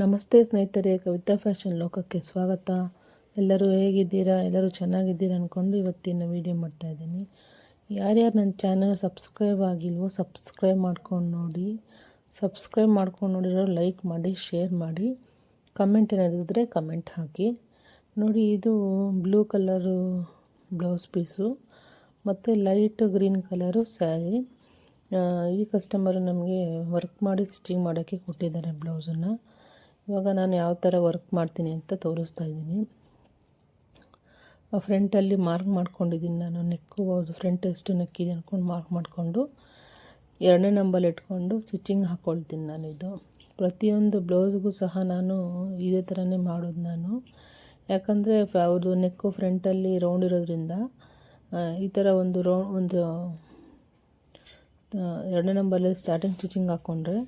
ನಮಸ್ತೆ ಸ್ನೇಹಿತರೆ, ಕವಿತಾ ಫ್ಯಾಷನ್ ಲೋಕಕ್ಕೆ ಸ್ವಾಗತ. ಎಲ್ಲರೂ ಹೇಗಿದ್ದೀರಾ? ಎಲ್ಲರೂ ಚೆನ್ನಾಗಿದ್ದೀರಾ ಅಂದ್ಕೊಂಡು ಇವತ್ತಿನ ವೀಡಿಯೋ ಮಾಡ್ತಾಯಿದ್ದೀನಿ ಯಾರ್ಯಾರು ನನ್ನ ಚಾನಲ್ ಸಬ್ಸ್ಕ್ರೈಬ್ ಆಗಿಲ್ವೋ ಸಬ್ಸ್ಕ್ರೈಬ್ ಮಾಡ್ಕೊಂಡು ನೋಡಿ. ಸಬ್ಸ್ಕ್ರೈಬ್ ಮಾಡ್ಕೊಂಡು ನೋಡಿರೋ ಲೈಕ್ ಮಾಡಿ, ಶೇರ್ ಮಾಡಿ. ಕಮೆಂಟ್ ಏನಾದರೂ ಇದ್ದರೆ ಕಮೆಂಟ್ ಹಾಕಿ. ನೋಡಿ, ಇದು ಬ್ಲೂ ಕಲರು ಬ್ಲೌಸ್ ಪೀಸು, ಮತ್ತು ಲೈಟ್ ಗ್ರೀನ್ ಕಲರು ಸ್ಯಾರಿ. ಈ ಕಸ್ಟಮರು ನಮಗೆ ವರ್ಕ್ ಮಾಡಿ ಸ್ಟಿಚಿಂಗ್ ಮಾಡೋಕ್ಕೆ ಕೊಟ್ಟಿದ್ದಾರೆ ಬ್ಲೌಸನ್ನು. ಇವಾಗ ನಾನು ಯಾವ ಥರ ವರ್ಕ್ ಮಾಡ್ತೀನಿ ಅಂತ ತೋರಿಸ್ತಾ ಇದ್ದೀನಿ. ಫ್ರಂಟಲ್ಲಿ ಮಾರ್ಕ್ ಮಾಡ್ಕೊಂಡಿದ್ದೀನಿ ನಾನು ನೆಕ್ಕು ಫ್ರಂಟ್ ಎಷ್ಟು ನೆಕ್ಕಿದೆ ಅಂದ್ಕೊಂಡು ಮಾರ್ಕ್ ಮಾಡಿಕೊಂಡು ಎರಡನೇ ನಂಬಲ್ಲಿ ಇಟ್ಕೊಂಡು ಸ್ಟಿಚಿಂಗ್ ಹಾಕ್ಕೊಳ್ತೀನಿ ನಾನು ಇದು. ಪ್ರತಿಯೊಂದು ಬ್ಲೌಸ್ಗೂ ಸಹ ನಾನು ಇದೇ ಥರನೇ ಮಾಡೋದು ನಾನು. ಯಾಕಂದರೆ ಅವ್ರದ್ದು ನೆಕ್ಕು ಫ್ರಂಟಲ್ಲಿ ರೌಂಡ್ ಇರೋದ್ರಿಂದ ಈ ಥರ ಒಂದು ರೌಂಡ್ ಒಂದು ಎರಡನೇ ನಂಬರಲ್ಲಿ ಸ್ಟಾರ್ಟಿಂಗ್ ಸ್ಟಿಚಿಂಗ್ ಹಾಕ್ಕೊಂಡ್ರೆ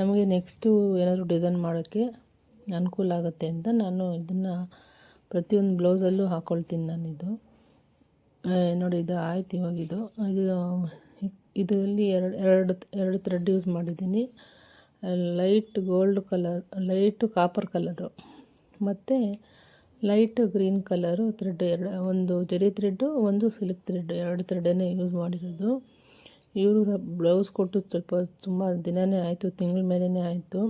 ನಮಗೆ ನೆಕ್ಸ್ಟು ಏನಾದರೂ ಡಿಸೈನ್ ಮಾಡೋಕ್ಕೆ ಅನುಕೂಲ ಆಗುತ್ತೆ ಅಂತ ನಾನು ಇದನ್ನು ಪ್ರತಿಯೊಂದು ಬ್ಲೌಸಲ್ಲೂ ಹಾಕ್ಕೊಳ್ತೀನಿ ನಾನಿದು. ನೋಡಿ, ಇದು ಆಯ್ತು ಇವಾಗ ಇದು. ಇದು, ಇದರಲ್ಲಿ ಎರಡು ಎರಡು ಎರಡು ಥ್ರೆಡ್ ಯೂಸ್ ಮಾಡಿದ್ದೀನಿ. Light gold colour light copper colour ಮತ್ತು ಲೈಟ್ ಗ್ರೀನ್ ಕಲರು ಥ್ರೆಡ್ ಎರಡು, ಒಂದು ಜರಿ ಥ್ರೆಡ್ಡು ಒಂದು ಸಿಲ್ಕ್ ಥ್ರೆಡ್ ಎರಡು ಥ್ರೆಡನ್ನೇ ಯೂಸ್ ಮಾಡಿರೋದು. ಇವರು ಬ್ಲೌಸ್ ಕೊಟ್ಟು ಸ್ವಲ್ಪ ತುಂಬ ದಿನವೇ ಆಯಿತು, ತಿಂಗಳ ಮೇಲೇ ಆಯಿತು.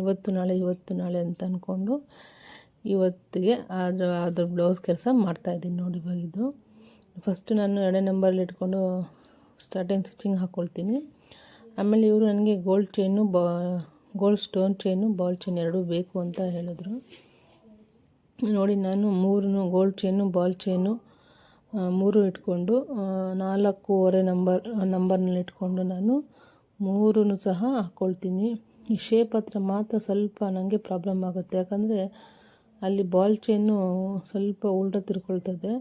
ಇವತ್ತು ನಾಳೆ ಇವತ್ತು ನಾಳೆ ಅಂತ ಅಂದ್ಕೊಂಡು ಇವತ್ತಿಗೆ ಅದರ ಅದ್ರ ಬ್ಲೌಸ್ ಕೆಲಸ ಮಾಡ್ತಾಯಿದ್ದೀನಿ ನೋಡಿ ಇದು ಫಸ್ಟ್ ನಾನು ಎರಡನೇ ನಂಬರಲ್ಲಿ ಇಟ್ಕೊಂಡು ಸ್ಟಾರ್ಟಿಂಗ್ ಸ್ಟಿಚಿಂಗ್ ಹಾಕ್ಕೊಳ್ತೀನಿ ಆಮೇಲೆ ಇವರು ನನಗೆ ಗೋಲ್ಡ್ ಚೈನು ಬಾ gold stone chain ball chain ಎರಡೂ ಬೇಕು ಅಂತ ಹೇಳಿದ್ರು. ನೋಡಿ ನಾನು ಮೂರನ್ನು ಗೋಲ್ಡ್ ಚೈನು ಬಾಲ್ ಚೈನು ಮೂರು ಇಟ್ಕೊಂಡು ನಾಲ್ಕೂವರೆ ನಂಬರ್ ನಂಬರ್ನಲ್ಲಿ ಇಟ್ಕೊಂಡು ನಾನು ಮೂರೂ ಸಹ ಹಾಕ್ಕೊಳ್ತೀನಿ ಈ ಶೇಪ್ ಹತ್ರ ಮಾತ್ರ ಸ್ವಲ್ಪ ನನಗೆ ಪ್ರಾಬ್ಲಮ್ ಆಗುತ್ತೆ. ಯಾಕಂದರೆ ಅಲ್ಲಿ ಬಾಲ್ ಚೈನು ಸ್ವಲ್ಪ ಉಲ್ಟ ತಿರ್ಕೊಳ್ತದೆ.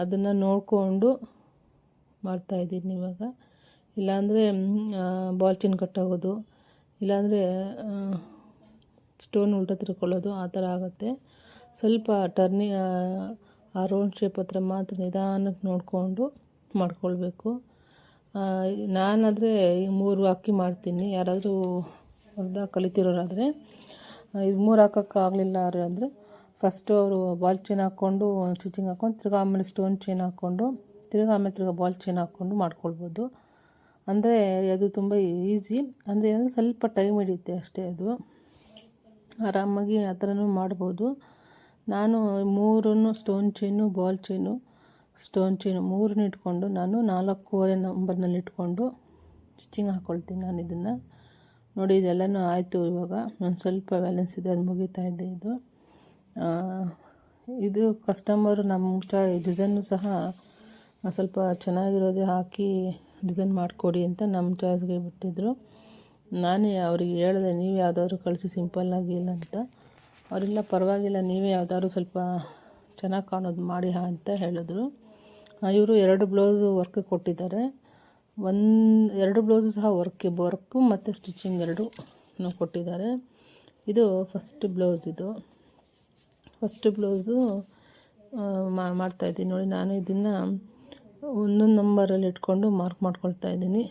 ಅದನ್ನು ನೋಡಿಕೊಂಡು ಮಾಡ್ತಾಯಿದ್ದೀನಿ ಇವಾಗ. ಇಲ್ಲಾಂದರೆ ಬಾಲ್ ಚೈನ್ ಕಟ್ಟಾಗೋದು ಇಲ್ಲಾಂದರೆ ಸ್ಟೋನ್ ಉಲ್ಟ ತಿರ್ಕೊಳ್ಳೋದು ಆ ಥರ ಆಗುತ್ತೆ. ಸ್ವಲ್ಪ ಟರ್ನಿ ಆ ರೌಂಡ್ ಶೇಪ್ ಹತ್ರ ಮಾತ್ರ ನಿಧಾನಕ್ಕೆ ನೋಡಿಕೊಂಡು ಮಾಡ್ಕೊಳ್ಬೇಕು. ನಾನಾದರೆ ಮೂರು ಅಕ್ಕಿ ಮಾಡ್ತೀನಿ. ಯಾರಾದರೂ ಅರ್ಧ ಕಲಿತಿರೋರಾದರೆ ಇದು ಮೂರು ಹಾಕೋಕ್ಕಾಗಲಿಲ್ಲ ಅಂದರೆ ಫಸ್ಟು ಅವರು ಬಾಲ್ ಚೈನ್ ಹಾಕ್ಕೊಂಡು ಸ್ಟಿಚಿಂಗ್ ಹಾಕ್ಕೊಂಡು ತಿರ್ಗಿ ಆಮೇಲೆ ಸ್ಟೋನ್ ಚೈನ್ ಹಾಕ್ಕೊಂಡು, ತಿರ್ಗಿ ಆಮೇಲೆ ತಿರ್ಗಿ ಬಾಲ್ ಚೈನ್ ಹಾಕ್ಕೊಂಡು ಮಾಡ್ಕೊಳ್ಬೋದು. ಅಂದರೆ ಅದು ತುಂಬ ಈಸಿ ಅಂದರೆ ಏನಂದರೆ ಸ್ವಲ್ಪ ಟೈಮ್ ಹಿಡಿಯುತ್ತೆ ಅಷ್ಟೇ ಅದು. ಆರಾಮಾಗಿ ಆ ಥರನೂ ಮಾಡ್ಬೋದು. ನಾನು ಮೂರನ್ನು stone chain ball chain stone chain ಮೂರನ್ನು ಇಟ್ಕೊಂಡು ನಾನು ನಾಲ್ಕೂವರೆ ನಂಬರ್ನಲ್ಲಿ ಇಟ್ಕೊಂಡು ಸ್ಟಿಚಿಂಗ್ ಹಾಕ್ಕೊಳ್ತೀನಿ ನಾನು ಇದನ್ನು. ನೋಡಿ, ಇದೆಲ್ಲನೂ ಆಯಿತು ಇವಾಗ. ಒಂದು ಸ್ವಲ್ಪ ಬ್ಯಾಲೆನ್ಸ್ ಇದೆ, ಅದು ಮುಗಿತಾ ಇದೆ ಇದು. ಇದು ಕಸ್ಟಮರು ನಮ್ಮ ಚ ಡಿಸೈನು ಸಹ ಸ್ವಲ್ಪ ಚೆನ್ನಾಗಿರೋದೇ ಹಾಕಿ ಡಿಸೈನ್ ಮಾಡಿಕೊಡಿ ಅಂತ ನಮ್ಮ ಚಾಯ್ಸ್ಗೆ ಬಿಟ್ಟಿದ್ರು. ನಾನೇ ಅವ್ರಿಗೆ ಹೇಳಿದೆ, ನೀವು ಯಾವುದಾದ್ರು ಕಳಿಸಿ ಸಿಂಪಲ್ಲಾಗಿ ಇಲ್ಲ ಅಂತ. ಅವರೆಲ್ಲ ಪರವಾಗಿಲ್ಲ, ನೀವೇ ಯಾವ್ದಾದ್ರು ಸ್ವಲ್ಪ ಚೆನ್ನಾಗಿ ಕಾಣೋದು ಮಾಡಿ ಅಂತ ಹೇಳಿದ್ರು. ಇವರು ಎರಡು ಬ್ಲೌಸು ವರ್ಕ್ ಕೊಟ್ಟಿದ್ದಾರೆ. ಒಂದು, ಎರಡು ಬ್ಲೌಸು ಸಹ ವರ್ಕ್, ವರ್ಕು ಮತ್ತು ಸ್ಟಿಚಿಂಗ್ ಎರಡು ಕೊಟ್ಟಿದ್ದಾರೆ. ಇದು ಫಸ್ಟ್ ಬ್ಲೌಸ್ ಇದು. ಫಸ್ಟ್ ಬ್ಲೌಸು ಮಾಡ್ತಾಯಿದ್ದೀನಿ ನೋಡಿ, ನಾನು ಇದನ್ನು ಒಂದೊಂದು ನಂಬರಲ್ಲಿ ಇಟ್ಕೊಂಡು ಮಾರ್ಕ್ ಮಾಡ್ಕೊಳ್ತಾ ಇದ್ದೀನಿ.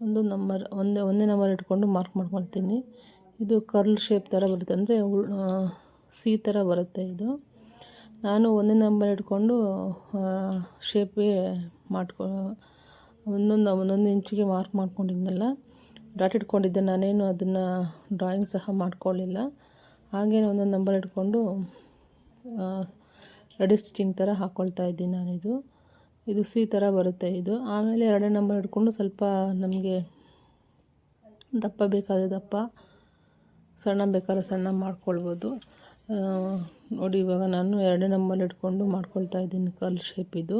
ಒಂದು ನಂಬರ್, ಒಂದೇ ಒಂದೇ ನಂಬರ್ ಇಟ್ಕೊಂಡು ಮಾರ್ಕ್ ಮಾಡ್ಕೊಳ್ತೀನಿ. ಇದು ಕರ್ಲ್ ಶೇಪ್ ಥರ ಬರುತ್ತೆ. ಅಂದರೆ ಸಿ ಥರ ಬರುತ್ತೆ ಇದು. ನಾನು ಒಂದೇ ನಂಬರ್ ಇಟ್ಕೊಂಡು ಶೇಪ್ಗೆ ಮಾಡ್ಕೊ, ಒಂದೊಂದು ಒಂದೊಂದು ಇಂಚಿಗೆ ಮಾರ್ಕ್ ಮಾಡ್ಕೊಂಡಿದ್ನಲ್ಲ ಡಾಟ್ ಇಟ್ಕೊಂಡಿದ್ದೆ. ನಾನೇನು ಅದನ್ನು ಡ್ರಾಯಿಂಗ್ ಸಹ ಮಾಡ್ಕೊಳ್ಳಿಲ್ಲ ಹಾಗೇ ಒಂದೊಂದು ನಂಬರ್ ಇಟ್ಕೊಂಡು ರೆಡಿ ಸ್ಟಿಚಿಂಗ್ ಥರ ಹಾಕ್ಕೊಳ್ತಾ ಇದ್ದೀನಿ ನಾನಿದು. ಇದು ಸಿ ಥರ ಬರುತ್ತೆ ಇದು. ಆಮೇಲೆ ಎರಡನೇ ನಂಬರ್ ಇಟ್ಕೊಂಡು ಸ್ವಲ್ಪ ನಮಗೆ ದಪ್ಪ ಬೇಕಾದ ದಪ್ಪ ಸಣ್ಣ ಬೇಕಾದ್ರೆ ಸಣ್ಣ ಮಾಡ್ಕೊಳ್ಬೋದು. ನೋಡಿ, ಇವಾಗ ನಾನು ಎರಡೇ ನಮ್ಮಲ್ಲಿ ಇಟ್ಕೊಂಡು ಮಾಡ್ಕೊಳ್ತಾ ಇದ್ದೀನಿ ಕಲ್ ಶೇಪ್ ಇದು.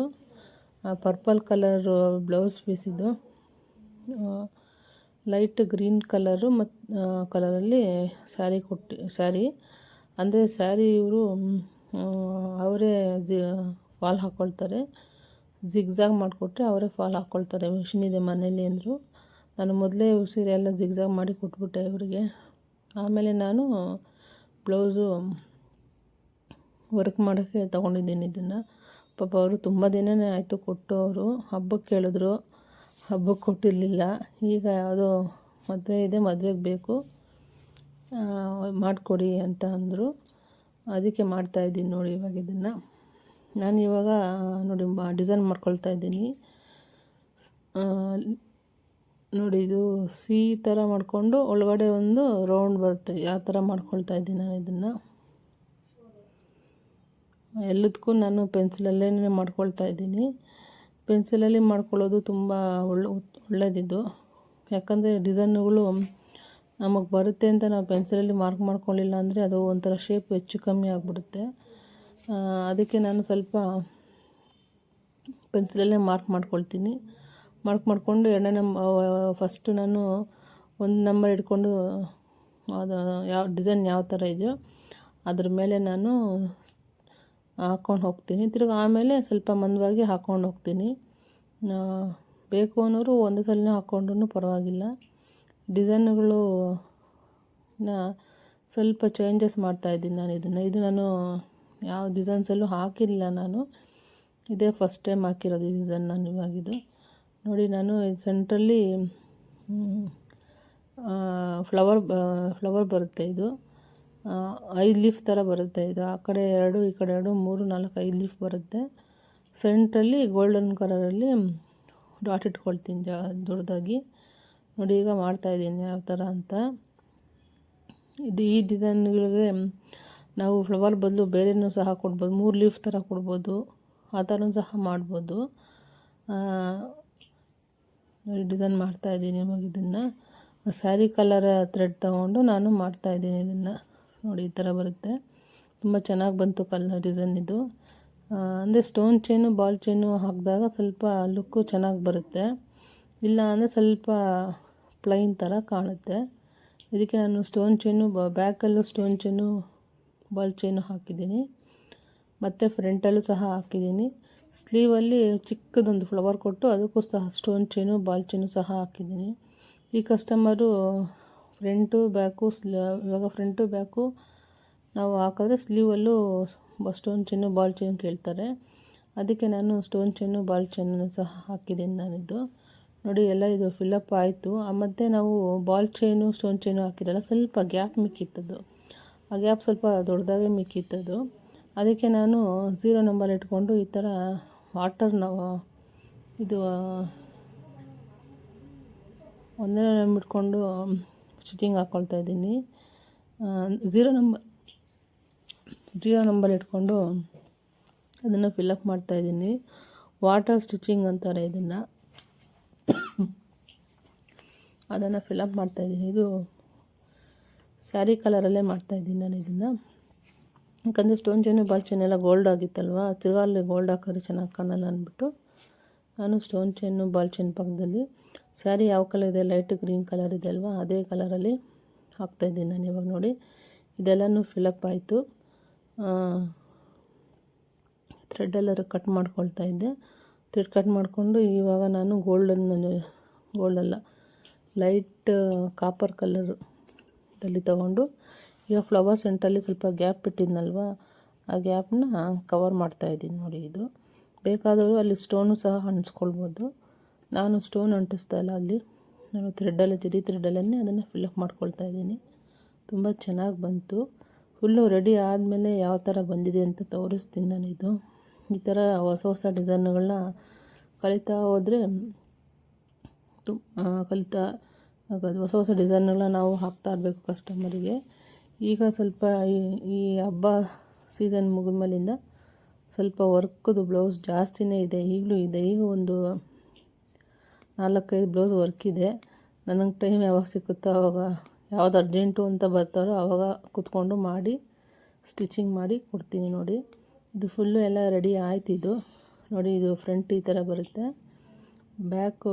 ಪರ್ಪಲ್ ಕಲರು ಬ್ಲೌಸ್ ಪೀಸ್ ಇದು. ಲೈಟ್ ಗ್ರೀನ್ ಕಲರು ಮತ್ತು ಕಲರಲ್ಲಿ ಸ್ಯಾರಿ ಕೊಟ್ಟು ಸ್ಯಾರಿ ಅಂದರೆ ಸ್ಯಾರಿ ಇವರು ಅವರೇ ಜಿ ಫಾಲ್ ಹಾಕ್ಕೊಳ್ತಾರೆ ಜಿಗ್ಜಾಗ್ ಮಾಡಿಕೊಟ್ರೆ ಅವರೇ ಫಾಲ್ ಹಾಕ್ಕೊಳ್ತಾರೆ ಮಿಷಿನ್ ಇದೆ ಮನೇಲಿ ಅಂದರು. ನಾನು ಮೊದಲೇ ಸೀರೆ ಎಲ್ಲ ಜಿಗ್ಝಾಗ್ ಮಾಡಿ ಕೊಟ್ಬಿಟ್ಟೆ ಇವರಿಗೆ. ಆಮೇಲೆ ನಾನು ಬ್ಲೌಸು ವರ್ಕ್ ಮಾಡೋಕ್ಕೆ ತೊಗೊಂಡಿದ್ದೀನಿ ಇದನ್ನು. ಪಾಪ ಅವರು ತುಂಬ ದಿನವೇ ಆಯಿತು ಕೊಟ್ಟು ಅವರು. ಹಬ್ಬಕ್ಕೆ ಕೇಳಿದ್ರು ಹಬ್ಬಕ್ಕೆ ಕೊಟ್ಟಿರಲಿಲ್ಲ. ಈಗ ಯಾವುದೋ ಮದುವೆ ಇದೆ, ಮದುವೆಗೆ ಬೇಕು. ಮಾಡಿಕೊಡಿ ಅಂತ ಅಂದರು. ಅದಕ್ಕೆ ಮಾಡ್ತಾಯಿದ್ದೀನಿ ನೋಡಿ ಇವಾಗ ಇದನ್ನು. ನಾನು ಇವಾಗ ನೋಡಿ ಡಿಸೈನ್ ಮಾಡ್ಕೊಳ್ತಾ ಇದ್ದೀನಿ. ನೋಡಿ, ಇದು ಸಿ ಥರ ಮಾಡಿಕೊಂಡು ಒಳಗಡೆ ಒಂದು ರೌಂಡ್ ಬರುತ್ತೆ. ಯಾವ ಥರ ಮಾಡ್ಕೊಳ್ತಾ ಇದ್ದೀನಿ ನಾನು ಇದನ್ನು. ಎಲ್ಲದಕ್ಕೂ ನಾನು ಪೆನ್ಸಿಲಲ್ಲೇ ಮಾಡ್ಕೊಳ್ತಾ ಇದ್ದೀನಿ. ಪೆನ್ಸಿಲಲ್ಲಿ ಮಾಡ್ಕೊಳ್ಳೋದು ತುಂಬ ಒಳ್ಳೆ ಒಳ್ಳೆಯದಿದ್ದು ಯಾಕಂದರೆ ಡಿಸೈನ್ಗಳು ನಮಗೆ ಬರುತ್ತೆ ಅಂತ ನಾವು ಪೆನ್ಸಿಲಲ್ಲಿ ಮಾರ್ಕ್ ಮಾಡ್ಕೊಳ್ಳಿಲ್ಲ ಅಂದರೆ ಅದು ಒಂಥರ ಶೇಪ್ ಹೆಚ್ಚು ಕಮ್ಮಿ ಆಗಿಬಿಡುತ್ತೆ. ಅದಕ್ಕೆ ನಾನು ಸ್ವಲ್ಪ ಪೆನ್ಸಿಲಲ್ಲೇ ಮಾರ್ಕ್ ಮಾಡ್ಕೊಳ್ತೀನಿ. ಮಾರ್ಕ್ ಮಾಡಿಕೊಂಡು ಎರಡನೇ ನಂಬ ಫಸ್ಟು ನಾನು ಒಂದು ನಂಬರ್ ಇಟ್ಕೊಂಡು, ಅದು ಯಾವ ಡಿಸೈನ್ ಯಾವ ಥರ ಇದೆಯೋ ಅದ್ರ ಮೇಲೆ ನಾನು ಹಾಕ್ಕೊಂಡು ಹೋಗ್ತೀನಿ. ತಿರ್ಗಿ ಆಮೇಲೆ ಸ್ವಲ್ಪ ಮಂದವಾಗಿ ಹಾಕ್ಕೊಂಡು ಹೋಗ್ತೀನಿ. ಬೇಕು ಅನ್ನೋರು ಒಂದೇ ಸಲನೇ ಹಾಕ್ಕೊಂಡ್ರೂ ಪರವಾಗಿಲ್ಲ. ಡಿಸೈನ್ಗಳು ಸ್ವಲ್ಪ ಚೇಂಜಸ್ ಮಾಡ್ತಾಯಿದ್ದೀನಿ ನಾನು ಇದನ್ನು. ಇದು ನಾನು ಯಾವ ಡಿಸೈನ್ಸಲ್ಲೂ ಹಾಕಿಲ್ಲ ನಾನು. ಇದೇ ಫಸ್ಟ್ ಟೈಮ್ ಹಾಕಿರೋದು ಈ ಡಿಸೈನ್ ನಾನು ಇವಾಗಿದು ನೋಡಿ ನಾನು ಸೆಂಟ್ರಲ್ಲಿ ಫ್ಲವರ್ ಫ್ಲವರ್ ಬರುತ್ತೆ ಇದು. ಐದು ಲೀಫ್ ಥರ ಬರುತ್ತೆ ಇದು. ಆ ಕಡೆ ಎರಡು, ಈ ಕಡೆ ಎರಡು, ಮೂರು, ನಾಲ್ಕು, ಐದು ಲೀಫ್ ಬರುತ್ತೆ. ಸೆಂಟ್ರಲ್ಲಿ ಗೋಲ್ಡನ್ ಕಲರಲ್ಲಿ ಡಾಟ್ ಇಟ್ಕೊಳ್ತೀನಿ ಜಾ, ದೊಡ್ಡದಾಗಿ. ನೋಡಿ ಈಗ ಮಾಡ್ತಾಯಿದ್ದೀನಿ ಯಾವ ಥರ ಅಂತ. ಇದು ಈ ಡಿಸೈನ್ಗಳಿಗೆ ನಾವು ಫ್ಲವರ್ ಬದಲು ಬೇರೆನೂ ಸಹ ಕೊಡ್ಬೋದು, ಮೂರು ಲೀಫ್ ಥರ ಕೊಡ್ಬೋದು, ಆ ಥರನೂ ಸಹ ಮಾಡ್ಬೋದು. ಡಿಸೈನ್ ಮಾಡ್ತಾ ಇದ್ದೀನಿ ಇವಾಗ ಇದನ್ನು. ಸ್ಯಾರಿ ಕಲರ್ ಥ್ರೆಡ್ ತೊಗೊಂಡು ನಾನು ಮಾಡ್ತಾಯಿದ್ದೀನಿ ಇದನ್ನು. ನೋಡಿ, ಈ ಥರ ಬರುತ್ತೆ. ತುಂಬ ಚೆನ್ನಾಗಿ ಬಂತು ಕಲರ್ ಡಿಸೈನ್ ಇದು. ಅಂದರೆ ಸ್ಟೋನ್ ಚೈನು, ಬಾಲ್ ಚೈನು ಹಾಕಿದಾಗ ಸ್ವಲ್ಪ ಲುಕ್ಕು ಚೆನ್ನಾಗಿ ಬರುತ್ತೆ. ಇಲ್ಲ ಅಂದರೆ ಸ್ವಲ್ಪ ಪ್ಲೈನ್ ಥರ ಕಾಣುತ್ತೆ. ಇದಕ್ಕೆ ನಾನು ಸ್ಟೋನ್ ಚೈನು ಬ್ಯಾಕಲ್ಲೂ ಸ್ಟೋನ್ ಚೈನು, ಬಾಲ್ ಚೈನು ಹಾಕಿದ್ದೀನಿ. ಮತ್ತು ಫ್ರಂಟಲ್ಲೂ ಸಹ ಹಾಕಿದ್ದೀನಿ. ಸ್ಲೀವಲ್ಲಿ ಚಿಕ್ಕದೊಂದು ಫ್ಲವರ್ ಕೊಟ್ಟು ಅದಕ್ಕೂ ಸಹ ಸ್ಟೋನ್ ಚೈನು, ಬಾಲ್ ಚೈನು ಸಹ ಹಾಕಿದ್ದೀನಿ. ಈ ಕಸ್ಟಮರು ಫ್ರಂಟು ಬ್ಯಾಕು ಸ್ಲ, ಇವಾಗ ಫ್ರಂಟು ಬ್ಯಾಕು ನಾವು ಹಾಕಿದ್ರೆ ಸ್ಲೀವಲ್ಲೂ ಸ್ಟೋನ್ ಚೈನು, ಬಾಲ್ ಚೇನು ಕೇಳ್ತಾರೆ. ಅದಕ್ಕೆ ನಾನು ಸ್ಟೋನ್ ಚೈನು, ಬಾಲ್ ಚೈನನ್ನು ಸಹ ಹಾಕಿದ್ದೀನಿ ನಾನಿದ್ದು ನೋಡಿ, ಎಲ್ಲ ಇದು ಫಿಲ್ಲಪ್ ಆಯಿತು. ಮತ್ತು ನಾವು ಬಾಲ್ ಚೈನು, ಸ್ಟೋನ್ ಚೈನು ಹಾಕಿರಲ್ಲ ಸ್ವಲ್ಪ ಗ್ಯಾಪ್ ಮಿಕ್ಕಿತ್ತದು. ಆ ಗ್ಯಾಪ್ ಸ್ವಲ್ಪ ದೊಡ್ಡದಾಗೆ ಮಿಕ್ಕಿತ್ತದು. ಅದಕ್ಕೆ ನಾನು ಝೀರೋ ನಂಬರ್ ಇಟ್ಕೊಂಡು ಈ ಥರ ವಾಟರ್ನ ಇದು ಒಂದನೇ ನಂಬರ್ ಇಟ್ಕೊಂಡು ಸ್ಟಿಚಿಂಗ್ ಹಾಕ್ಕೊಳ್ತಾ ಇದ್ದೀನಿ. ಝೀರೋ ನಂಬರ್ ಝೀರೋ ನಂಬರ್ ಇಟ್ಕೊಂಡು ಅದನ್ನು ಫಿಲ್ಲಪ್ ಮಾಡ್ತಾಯಿದ್ದೀನಿ ವಾಟರ್ ಸ್ಟಿಚಿಂಗ್ ಅಂತಾರೆ ಇದನ್ನು. ಅದನ್ನು ಫಿಲಪ್ ಮಾಡ್ತಾಯಿದ್ದೀನಿ ಇದು ಸ್ಯಾರಿ ಕಲರಲ್ಲೇ ಮಾಡ್ತಾಯಿದ್ದೀನಿ ನಾನು ಇದನ್ನು. ಯಾಕಂದರೆ ಸ್ಟೋನ್ ಚೈನು ಬಾಲ್ ಚೈನ್ ಎಲ್ಲ ಗೋಲ್ಡ್ ಆಗಿತ್ತಲ್ವ? ತಿರ್ಗಾ ಅಲ್ಲಿ ಗೋಲ್ಡ್ ಹಾಕಿದ್ರೆ ಚೆನ್ನಾಗಿ ಕಾಣಲ್ಲ ಅಂದ್ಬಿಟ್ಟು ನಾನು ಸ್ಟೋನ್ ಚೈನು ಬಾಲ್ ಚೈನ್ ಪಕ್ಕದಲ್ಲಿ ಸ್ಯಾರಿ ಯಾವ ಕಲರ್ ಇದೆ? ಲೈಟ್ ಗ್ರೀನ್ ಕಲರ್ ಇದೆ ಅಲ್ವಾ? ಅದೇ ಕಲರಲ್ಲಿ ಹಾಕ್ತಾಯಿದ್ದೀನಿ ನಾನು ಇವಾಗ ನೋಡಿ. ಇದೆಲ್ಲನೂ ಫಿಲಪ್ ಆಯಿತು. ಥ್ರೆಡ್ಡೆಲ್ಲರೂ ಕಟ್ ಮಾಡ್ಕೊಳ್ತಾ ಇದ್ದೆ. ಥ್ರೆಡ್ ಕಟ್ ಮಾಡಿಕೊಂಡು ಇವಾಗ ನಾನು ಗೋಲ್ಡನ್ನು ಗೋಲ್ಡಲ್ಲ ಲೈಟ್ ಕಾಪರ್ ಕಲರು ತಗೊಂಡು ತೊಗೊಂಡು ಈಗ ಫ್ಲವರ್ ಸೆಂಟಲ್ಲಿ ಸ್ವಲ್ಪ ಗ್ಯಾಪ್ ಬಿಟ್ಟಿದ್ನಲ್ವ ಆ ಗ್ಯಾಪ್ನ ಕವರ್ ಮಾಡ್ತಾಯಿದ್ದೀನಿ ನೋಡಿ ಇದು. ಬೇಕಾದವರು ಅಲ್ಲಿ ಸ್ಟೋನು ಸಹ ಅಂಟಿಸ್ಕೊಳ್ಬೋದು. ನಾನು ಸ್ಟೋನ್ ಅಂಟಿಸ್ತಾ ಇಲ್ಲ ಅಲ್ಲಿ. ನಾನು ಥ್ರೆಡ್ಡಲ್ಲಿ ಜರಿ ಥ್ರೆಡ್ಡಲ್ಲೇ ಅದನ್ನು ಫಿಲ್ಅಪ್ ಮಾಡ್ಕೊಳ್ತಾ ಇದ್ದೀನಿ. ತುಂಬ ಚೆನ್ನಾಗಿ ಬಂತು. ಫುಲ್ಲು ರೆಡಿ ಆದಮೇಲೆ ಯಾವ ಥರ ಬಂದಿದೆ ಅಂತ ತೋರಿಸ್ತೀನಿ ನಾನು ಇದು. ಈ ಥರ ಹೊಸ ಹೊಸ ಡಿಸೈನ್ಗಳನ್ನ ಕಲಿತಾ ಹೋದರೆ ಕಲಿತಾ ಹೊಸ ಹೊಸ ಡಿಸೈನ್ಗಳನ್ನ ನಾವು ಹಾಕ್ತಾ ಇರಬೇಕು ಕಸ್ಟಮರಿಗೆ ಈಗ ಸ್ವಲ್ಪ ಈ ಹಬ್ಬ ಸೀಸನ್ ಮುಗಿದ್ಮೇಲಿಂದ ಸ್ವಲ್ಪ ವರ್ಕದು ಬ್ಲೌಸ್ ಜಾಸ್ತಿನೇ ಇದೆ, ಈಗಲೂ ಇದೆ. ಈಗ ಒಂದು ನಾಲ್ಕೈದು ಬ್ಲೌಸ್ ವರ್ಕ್ ಇದೆ. ನನಗೆ ಟೈಮ್ ಯಾವಾಗ ಸಿಕ್ಕುತ್ತೋ ಅವಾಗ ಯಾವ್ದು ಅರ್ಜೆಂಟು ಅಂತ ಬರ್ತಾರೋ ಆವಾಗ ಕೂತ್ಕೊಂಡು ಮಾಡಿ ಸ್ಟಿಚಿಂಗ್ ಮಾಡಿ ಕೊಡ್ತೀನಿ ನೋಡಿ. ಇದು ಫುಲ್ಲು ಎಲ್ಲ ರೆಡಿ ಆಯ್ತು ಇದು. ನೋಡಿ ಇದು ಫ್ರಂಟ್ ಈ ಥರ ಬರುತ್ತೆ. ಬ್ಯಾಕು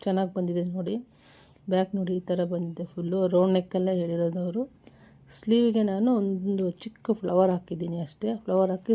ಚೆನ್ನಾಗಿ ಬಂದಿದೆ ನೋಡಿ. ಬ್ಯಾಕ್ ನೋಡಿ ಈ ಥರ ಬಂದಿದೆ ಫುಲ್ಲು. ರೌಂಡ್ ನೆಕ್ಕೆಲ್ಲ ಹೇಳಿರೋದು ಅವರು. ಸ್ಲೀವಿಗೆ ನಾನು ಒಂದು ಚಿಕ್ಕ ಫ್ಲವರ್ ಹಾಕಿದ್ದೀನಿ ಅಷ್ಟೇ. ಫ್ಲವರ್ ಹಾಕಿ